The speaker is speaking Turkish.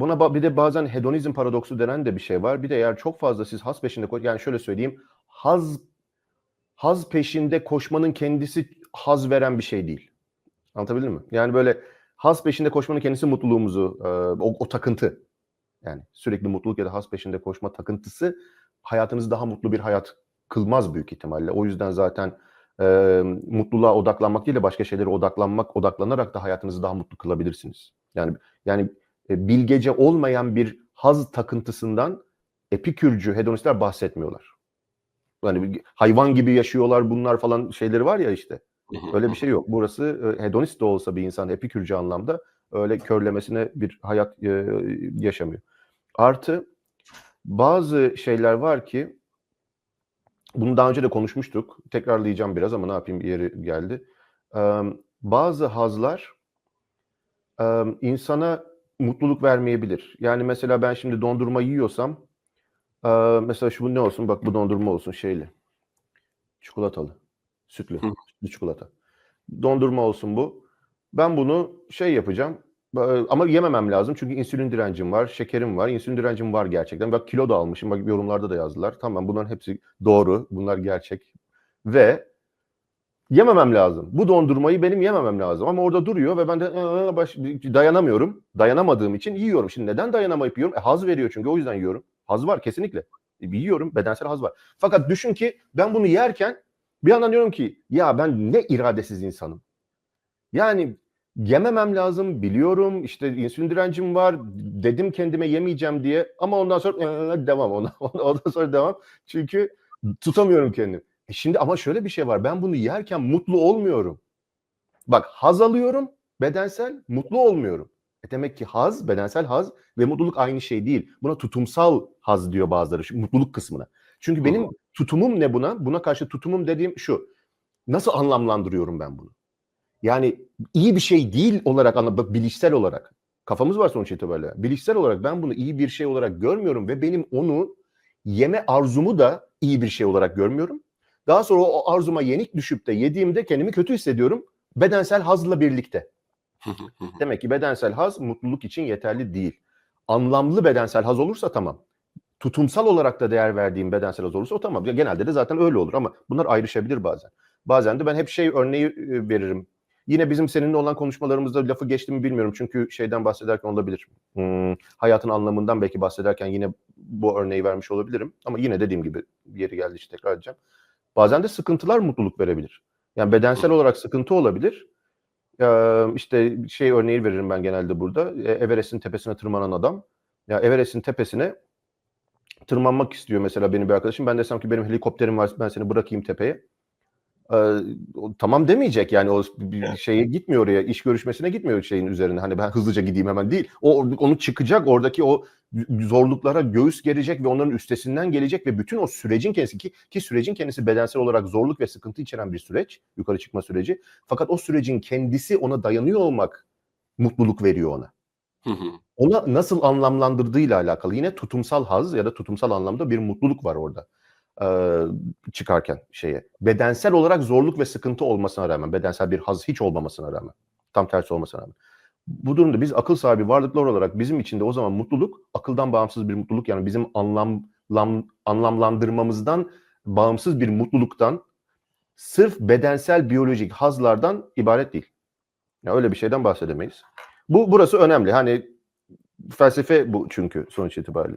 buna bir de bazen hedonizm paradoksu denen de bir şey var. Bir de eğer çok fazla siz haz peşinde koş yani şöyle söyleyeyim. Haz haz peşinde koşmanın kendisi haz veren bir şey değil. Anlatabildim mi? Yani böyle haz peşinde koşmanın kendisi mutluluğumuzu, e, o, o takıntı. Yani sürekli mutluluk ya da haz peşinde koşma takıntısı hayatınızı daha mutlu bir hayat kılmaz büyük ihtimalle. O yüzden zaten e, mutluluğa odaklanmak değil de başka şeylere odaklanmak, odaklanarak da hayatınızı daha mutlu kılabilirsiniz. Yani yani e, bilgece olmayan bir haz takıntısından epikürcü hedonistler bahsetmiyorlar. Yani hayvan gibi yaşıyorlar bunlar falan şeyleri var ya işte. Öyle bir şey yok. Burası e, hedonist de olsa bir insan epikürcü anlamda öyle körlemesine bir hayat e, yaşamıyor. Artı bazı şeyler var ki bunu daha önce de konuşmuştuk. Tekrarlayacağım biraz ama ne yapayım yeri geldi. Ee, bazı hazlar e, insana mutluluk vermeyebilir. Yani mesela ben şimdi dondurma yiyorsam e, mesela şu bu ne olsun? Bak bu dondurma olsun şeyli. Çikolatalı. Sütlü. Hı. Sütlü çikolata. Dondurma olsun bu. Ben bunu şey yapacağım. Ama yememem lazım çünkü insülin direncim var, şekerim var, insülin direncim var gerçekten. Bak kilo da almışım. Bak yorumlarda da yazdılar. Tamam bunların hepsi doğru. Bunlar gerçek. Ve yememem lazım. Bu dondurmayı benim yememem lazım. Ama orada duruyor ve ben de "Aa, baş, dayanamıyorum. Dayanamadığım için yiyorum. Şimdi neden dayanamayıp yiyorum? E, haz veriyor çünkü o yüzden yiyorum. Haz var kesinlikle. E, yiyorum. Bedensel haz var. Fakat düşün ki ben bunu yerken bir yandan diyorum ki ya ben ne iradesiz insanım. Yani yememem lazım biliyorum işte insülin direncim var dedim kendime yemeyeceğim diye ama ondan sonra "Ee, devam ondan, ondan sonra devam çünkü tutamıyorum kendimi. E şimdi ama şöyle bir şey var ben bunu yerken mutlu olmuyorum. Bak haz alıyorum bedensel mutlu olmuyorum. E demek ki haz bedensel haz ve mutluluk aynı şey değil. Buna tutumsal haz diyor bazıları şu mutluluk kısmına. Çünkü benim tutumum ne buna? Buna karşı tutumum dediğim şu. Nasıl anlamlandırıyorum ben bunu? Yani iyi bir şey değil olarak anla bilişsel olarak. Kafamız var sonuç itibariyle. Bilişsel olarak ben bunu iyi bir şey olarak görmüyorum ve benim onu yeme arzumu da iyi bir şey olarak görmüyorum. Daha sonra o arzuma yenik düşüp de yediğimde kendimi kötü hissediyorum. Bedensel hazla birlikte. Demek ki bedensel haz mutluluk için yeterli değil. Anlamlı bedensel haz olursa tamam. Tutumsal olarak da değer verdiğim bedensel haz olursa o tamam. Genelde de zaten öyle olur ama bunlar ayrışabilir bazen. Bazen de ben hep şey örneği e, veririm. Yine bizim seninle olan konuşmalarımızda lafı geçti mi bilmiyorum. Çünkü şeyden bahsederken olabilir. Hmm, hayatın anlamından belki bahsederken yine bu örneği vermiş olabilirim. Ama yine dediğim gibi yeri geldi işte tekrar edeceğim. Bazen de sıkıntılar mutluluk verebilir. Yani bedensel olarak sıkıntı olabilir. Ee, işte şey örneği veririm ben genelde burada. E, Everest'in tepesine tırmanan adam. Ya Everest'in tepesine tırmanmak istiyor mesela benim bir arkadaşım. Ben desem ki benim helikopterim var ben seni bırakayım tepeye. Ee, tamam demeyecek yani o bir şeye gitmiyor oraya iş görüşmesine gitmiyor şeyin üzerine. Hani ben hızlıca gideyim hemen değil. O onu çıkacak oradaki o zorluklara göğüs gerecek ve onların üstesinden gelecek ve bütün o sürecin kendisi ki, ki sürecin kendisi bedensel olarak zorluk ve sıkıntı içeren bir süreç yukarı çıkma süreci. Fakat o sürecin kendisi ona dayanıyor olmak mutluluk veriyor ona. Ona nasıl anlamlandırdığıyla alakalı yine tutumsal haz ya da tutumsal anlamda bir mutluluk var orada çıkarken şeye. Bedensel olarak zorluk ve sıkıntı olmasına rağmen, bedensel bir haz hiç olmamasına rağmen, tam tersi olmasına rağmen. Bu durumda biz akıl sahibi varlıklar olarak bizim için de o zaman mutluluk akıldan bağımsız bir mutluluk yani bizim anlam, lam- anlamlandırmamızdan bağımsız bir mutluluktan sırf bedensel biyolojik hazlardan ibaret değil. Yani öyle bir şeyden bahsedemeyiz. Bu burası önemli. Hani felsefe bu çünkü sonuç itibariyle.